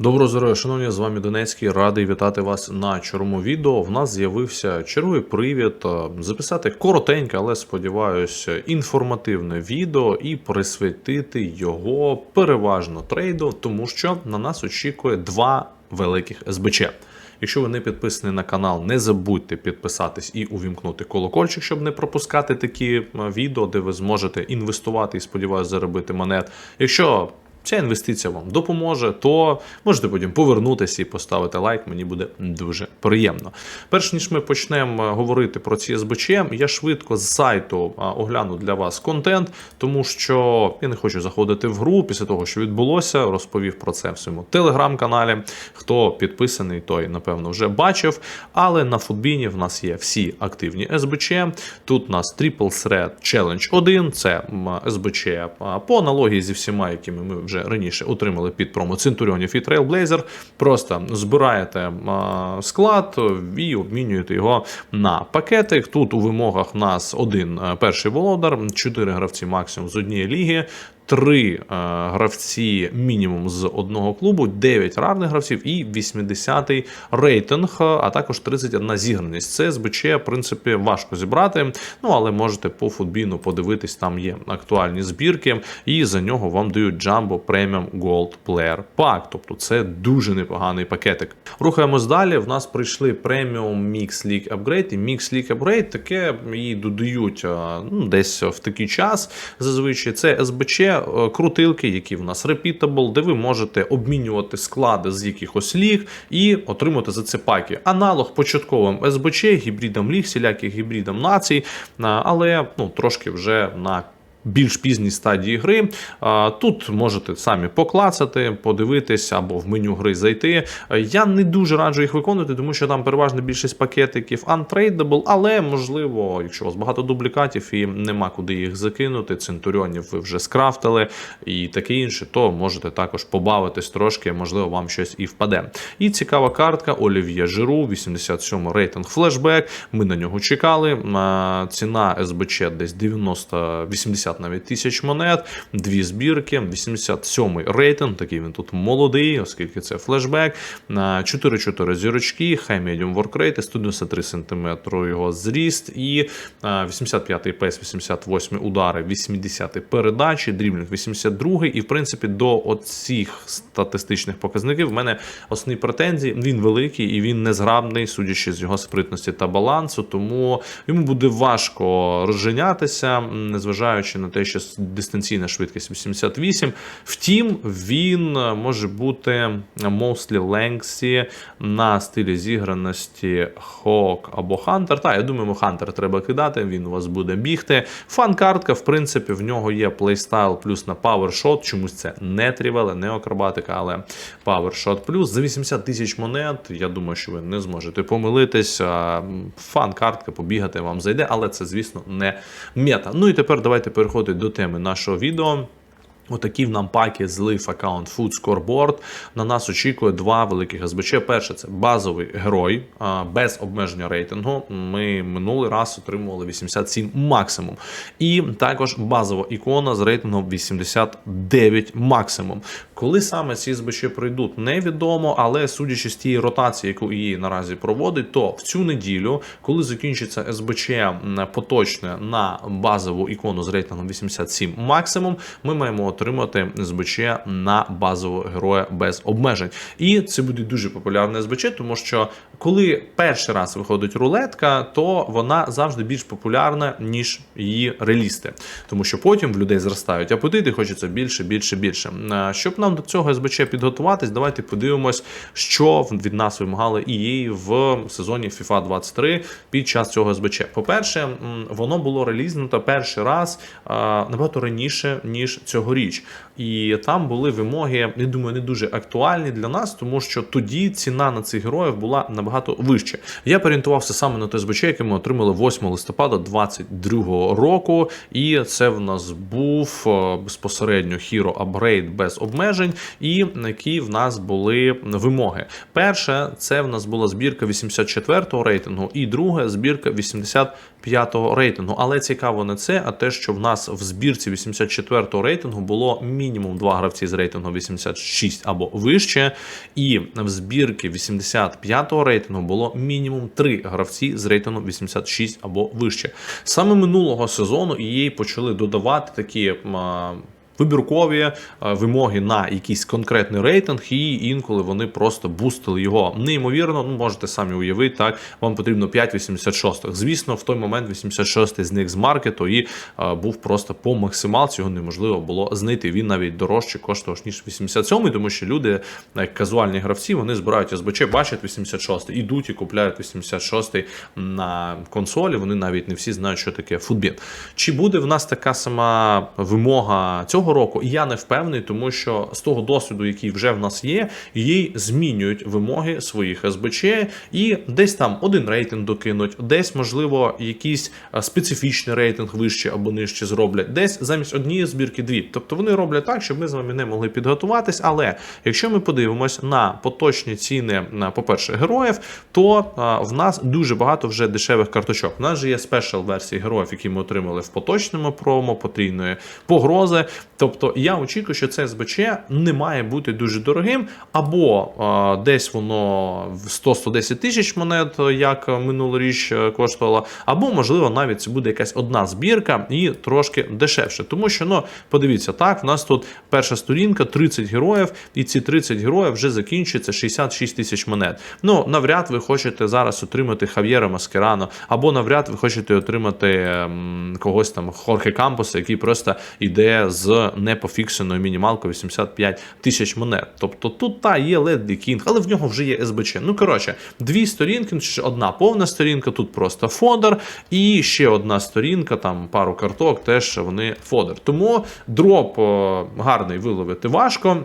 Доброго здоров'я, шановні, з вами Донецький. Радий вітати вас на чорному відео. В нас з'явився черговий привід е, записати коротеньке, але сподіваюся, інформативне відео і присвятити його переважно трейду, тому що на нас очікує два великих СБЧ. Якщо ви не підписані на канал, не забудьте підписатись і увімкнути колокольчик, щоб не пропускати такі е, відео, де ви зможете інвестувати і сподіваюся заробити монет. Якщо ця інвестиція вам допоможе, то можете потім повернутися і поставити лайк. Мені буде дуже приємно. Перш ніж ми почнемо е, говорити про ці СБЧ, я швидко з сайту огляну для вас контент, тому що я не хочу заходити в гру після того, що відбулося. Розповів про це в своєму телеграм-каналі. Хто підписаний, той напевно вже бачив. Але на футбіні в нас є всі активні СБЧ. Тут у нас Triple Threat Challenge 1, це СБЧ по аналогії зі всіма, якими ми вже раніше отримали під промо Центуріонів і Trailblazer. Просто збираєте склад і обмінюєте його на пакетик. Тут у вимогах нас один е, перший володар, чотири гравці максимум з однієї ліги. Три е, гравці мінімум з одного клубу, 9 рарних гравців і 80-й рейтинг, е, а також 31 зіграність. Це СБЧ, в принципі, важко зібрати. Ну але можете по футбіну подивитись, там є актуальні збірки, і за нього вам дають Jumbo Premium Gold Player Pack. Тобто це дуже непоганий пакетик. Рухаємось далі. В нас прийшли Premium Mix League Upgrade і Mix League Upgrade. Таке її додають е, ну, десь в такий час. Зазвичай це СБЧ е, крутилки, які в нас repeatable, де ви можете обмінювати склади з якихось ліг і отримати за це паки. Аналог початковим СБЧ, гібридам ліг, всіляких гібридам націй, але ну, трошки вже на більш пізній стадії гри. Тут можете самі поклацати, подивитись або в меню гри зайти. Я не дуже раджу їх виконувати, тому що там переважна більшість пакетиків untradeable, але можливо, якщо у вас багато дублікатів і нема куди їх закинути, центуріонів ви вже скрафтили і таке інше, то можете також побавитись трошки, можливо, вам щось і впаде. І цікава картка Олів'є Жиру, 87 рейтинг флешбек. Ми на нього чекали. Ціна СБЧ десь 90 80 навіть тисяч монет, дві збірки, 87-й рейтинг, такий він тут молодий, оскільки це флешбек. На 4-4 зірочки, хай медіум воркрейти, 193 см його зріст і 85-й пес, 88 удари, 80-й передачі, дріблінг 82-й. і в принципі до оцих статистичних показників в мене основні претензії. Він великий і він незграбний, судячи з його спритності та балансу, тому йому буде важко розженятися, незважаючи на те, що дистанційна швидкість 88. Втім, він е, може бути mostly lengthy на стилі зіграності Hawk або Hunter. Та, я думаю, Hunter треба кидати, він у вас буде бігти. Фан-картка, в принципі, в нього є плейстайл плюс на Power Shot, чомусь це не трівеле, не акробатика, але Power Shot плюс. За 80 тисяч монет, я думаю, що ви не зможете помилитись. Фан-картка побігати вам зайде, але це, звісно, не мета. Ну і тепер давайте переходити до теми нашого відео. Отакі в нам паки з Live Account Food Scoreboard. На нас очікує два великих СБЧ. Перше це базовий герой без обмеження рейтингу. Ми минулий раз отримували 87 максимум. І також базова ікона з рейтингом 89 максимум. Коли саме ці СБЧ пройдуть, невідомо, але судячи з тієї ротації, яку її наразі проводить, то в цю неділю, коли закінчиться СБЧ поточне на базову ікону з рейтингом 87 максимум, ми маємо отримати СБЧ на базового героя без обмежень. І це буде дуже популярне СБЧ, тому що коли перший раз виходить рулетка, то вона завжди більш популярна, ніж її релісти. Тому що потім в людей зростають апетити, хочеться більше, більше, більше. Щоб нам до цього СБЧ підготуватись, давайте подивимось, що від нас вимагали EA в сезоні FIFA 23 під час цього СБЧ. По-перше, воно було релізнуто перший раз набагато раніше, ніж цьогоріч. І там були вимоги, я думаю, не дуже актуальні для нас, тому що тоді ціна на цих героїв була набагато вища. Я орієнтувався саме на той СБЧ, який ми отримали 8 листопада 2022 року. І це в нас був е, безпосередньо Hero Upgrade без обмежень, і які в нас були вимоги. Перше, це в нас була збірка 84-го рейтингу, і друга збірка 85-го рейтингу. Але цікаво не це, а те, що в нас в збірці 84-го рейтингу було мінімум два гравці з рейтингу 86 або вище, і в збірки 85-го рейтингу було мінімум три гравці з рейтингу 86 або вище. Саме минулого сезону її почали додавати такі. Вибіркові е, вимоги на якийсь конкретний рейтинг, і інколи вони просто бустили його неймовірно. Ну можете самі уявити, так вам потрібно 5 86 Звісно, в той момент 86 зник з маркету і е, був просто по максималці. Його неможливо було знайти. Він навіть дорожче коштував ніж 87 тому що люди, як казуальні гравці, вони збирають СБЧ, бачать 86 ідуть і купляють 86 на консолі. Вони навіть не всі знають, що таке футбін. Чи буде в нас така сама вимога цього року? Я не впевнений, тому що з того досвіду, який вже в нас є, їй змінюють вимоги своїх СБЧ і десь там один рейтинг докинуть, десь можливо якийсь е, специфічний рейтинг вище або нижче зроблять, десь замість однієї збірки дві. Тобто вони роблять так, щоб ми з вами не могли підготуватись. Але якщо ми подивимось на поточні ціни, на, по-перше, героїв, то а, в нас дуже багато вже дешевих карточок. У нас же є спешл версії героїв, які ми отримали в поточному промо, потрійної погрози. Тобто я очікую, що це СБЧ не має бути дуже дорогим, або а, десь воно в 100-110 тисяч монет, як минулоріч е, коштувало, або можливо навіть це буде якась одна збірка і трошки дешевше. Тому що ну подивіться, так в нас тут перша сторінка 30 героїв, і ці 30 героїв вже закінчується 66 тисяч монет. Ну навряд ви хочете зараз отримати Хав'єра Маскерано, або навряд ви хочете отримати ем, когось там Хорхе Кампуса, який просто йде з непофіксеною мінімалкою 85 тисяч монет. Тобто тут та є Ледлі Кінг, але в нього вже є СБЧ. Ну коротше, дві сторінки, ну, одна повна сторінка, тут просто фодер, і ще одна сторінка, там пару карток, теж вони фодер. Тому дроп гарний виловити важко.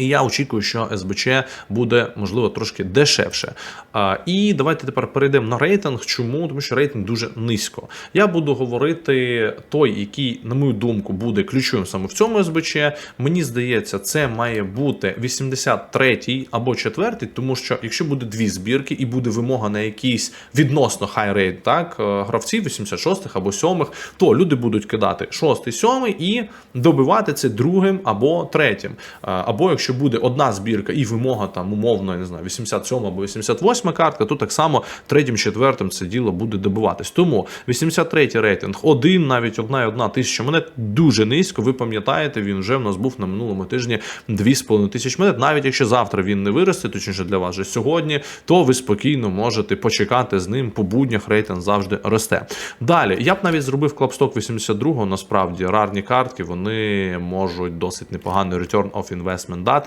І я очікую, що СБЧ буде можливо трошки дешевше. А, і давайте тепер перейдемо на рейтинг. Чому? Тому що рейтинг дуже низько. Я буду говорити той, який, на мою думку, буде ключовим саме в цьому СБЧ. Мені здається, це має бути 83-й або 4-й, тому що якщо буде дві збірки і буде вимога на якийсь відносно хай рейт, так е, гравців 86-х або 7-х, то люди будуть кидати 6-й, 7-й і добивати це другим або третім. А, Або якщо буде одна збірка і вимога там умовно, я не знаю, 87 або 88 картка, то так само третім, четвертим це діло буде добиватись. Тому 83 рейтинг, один, навіть одна і одна тисяча монет дуже низько. Ви пам'ятаєте, він вже в нас був на минулому тижні 2,5 тисяч монет. Навіть якщо завтра він не виросте, точніше для вас же сьогодні, то ви спокійно можете почекати з ним по буднях. Рейтинг завжди росте. Далі я б навіть зробив клапсток 82-го. Насправді рарні картки вони можуть досить непоганий return of investment дати.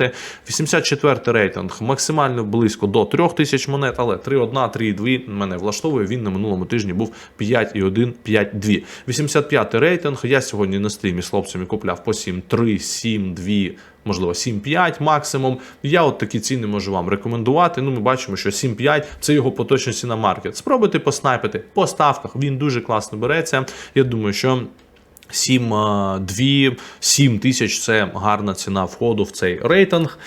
84 рейтинг максимально близько до 3000 монет, але 3,1, 3,2 мене влаштовує. Він на минулому тижні був 5,1, 5,2. 85 рейтинг. Я сьогодні на стрімі з хлопцями купляв по 7,3, 7,2, можливо, 7,5 максимум. Я от такі ціни можу вам рекомендувати. Ну, ми бачимо, що 7,5 це його поточна ціна маркет. Спробуйте поснайпити по ставках. Він дуже класно береться. Я думаю, що. 7, 2, 7 тисяч це гарна ціна входу в цей рейтинг.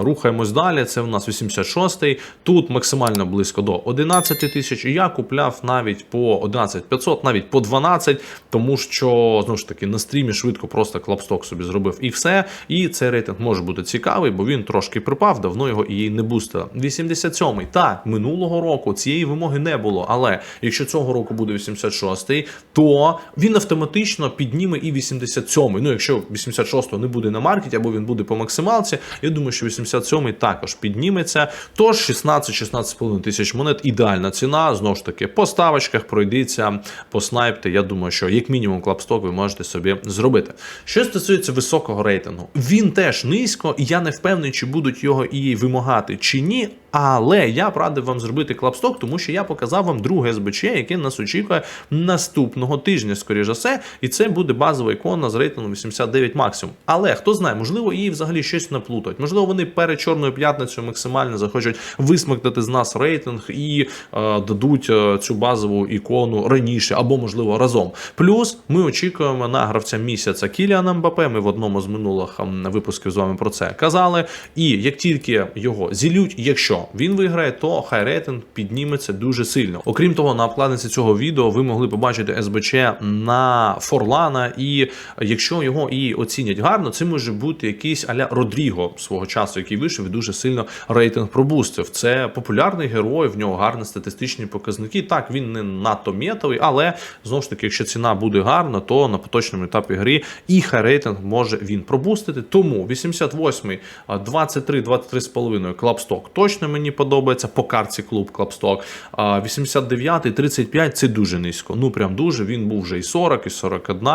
Рухаємось далі. Це в нас 86-й. Тут максимально близько до 11 тисяч. Я купляв навіть по 11 500, навіть по 12, тому що знову ж таки на стрімі швидко просто клапсток собі зробив і все. І цей рейтинг може бути цікавий, бо він трошки припав, давно його і не бустили. 87-й. Так, минулого року цієї вимоги не було. Але якщо цього року буде 86-й, то він автоматично підніме і 87-й. Ну, якщо 86-го не буде на маркеті, або він буде по максималці, я думаю, що 87-й також підніметься. Тож 16-16,5 тисяч монет ідеальна ціна. Знову ж таки, по ставочках пройдіться, поснайпте. Я думаю, що як мінімум клапсток ви можете собі зробити. Що стосується високого рейтингу, він теж низько, і я не впевнений, чи будуть його і вимагати, чи ні. Але я б вам зробити клапсток, тому що я показав вам друге СБЧ, яке нас очікує наступного тижня, скоріш за все, і це буде базова ікона з рейтингом 89 максимум. Але хто знає, можливо, її взагалі щось наплутають. Можливо, вони перед чорною п'ятницею максимально захочуть висмикнути з нас рейтинг і е, дадуть е, цю базову ікону раніше, або можливо разом. Плюс ми очікуємо на гравця місяця Кіліана Мбапе. Ми в одному з минулих випусків з вами про це казали. І як тільки його зілють, якщо Він виграє, то хай рейтинг підніметься дуже сильно. Окрім того, на обкладинці цього відео ви могли побачити СБЧ на Форлана, і якщо його і оцінять гарно, це може бути якийсь аля Родріго свого часу, який вийшов і дуже сильно рейтинг пробустив. Це популярний герой, в нього гарні статистичні показники. Так, він не надто метовий, але знову ж таки, якщо ціна буде гарна, то на поточному етапі гри і хай рейтинг може він пробустити. Тому 88-й, а, 23, 23,5 клабсток точно мені подобається. По карті клуб клабсток. 89-й, 35 це дуже низько. Ну прям дуже. Він був вже і 40, і 41.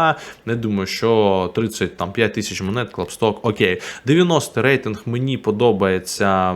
Не думаю, що 35 тисяч монет клабсток. Окей. 90 рейтинг мені подобається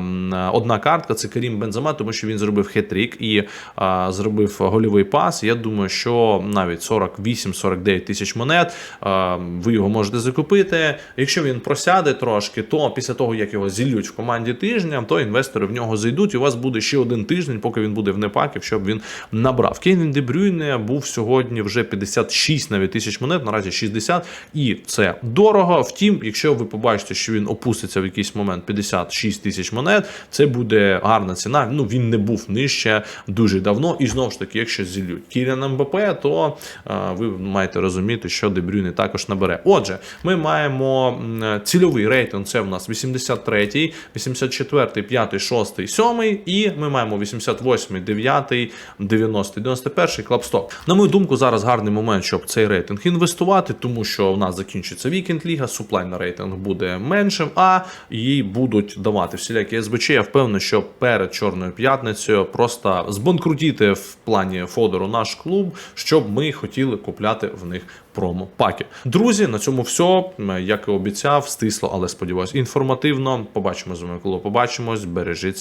одна картка. Це Карім Бензема, тому що він зробив хет-трік і а, зробив гольовий пас. Я думаю, що навіть 48-49 тисяч монет. а, ви його можете закупити. Якщо він просяде трошки, то після того, як його зілють в команді тижня, то інвестори в нього зайдуть. І у вас буде ще один тиждень, поки він буде в непакі, щоб він набрав. Кевін Де Брюйне був сьогодні вже 56 навіть тисяч монет, наразі 60, і це дорого. Втім, якщо ви побачите, що він опуститься в якийсь момент 56 тисяч монет, це буде гарна ціна. Ну він не був нижче дуже давно. І знову ж таки, якщо зілють Кіріан МБП, то е, ви маєте розуміти, що Де Брюйне також набере. Отже, ми маємо цільовий рейтинг. Це в нас 83, 84, 5, 6, 7, і ми маємо 88, 9, 90, 91 клабсток. На мою думку, зараз гарний момент, щоб цей рейтинг інвестувати, тому що у нас закінчиться вікенд ліга, суплай на рейтинг буде меншим, а їй будуть давати всілякі СБЧ. Я впевнений, що перед Чорною п'ятницею просто збанкрутіти в плані Фодору наш клуб, щоб ми хотіли купляти в них промо-паки. Друзі, на цьому все. Як і обіцяв, стисло, але сподіваюсь, інформативно. Побачимо з вами, коли побачимось.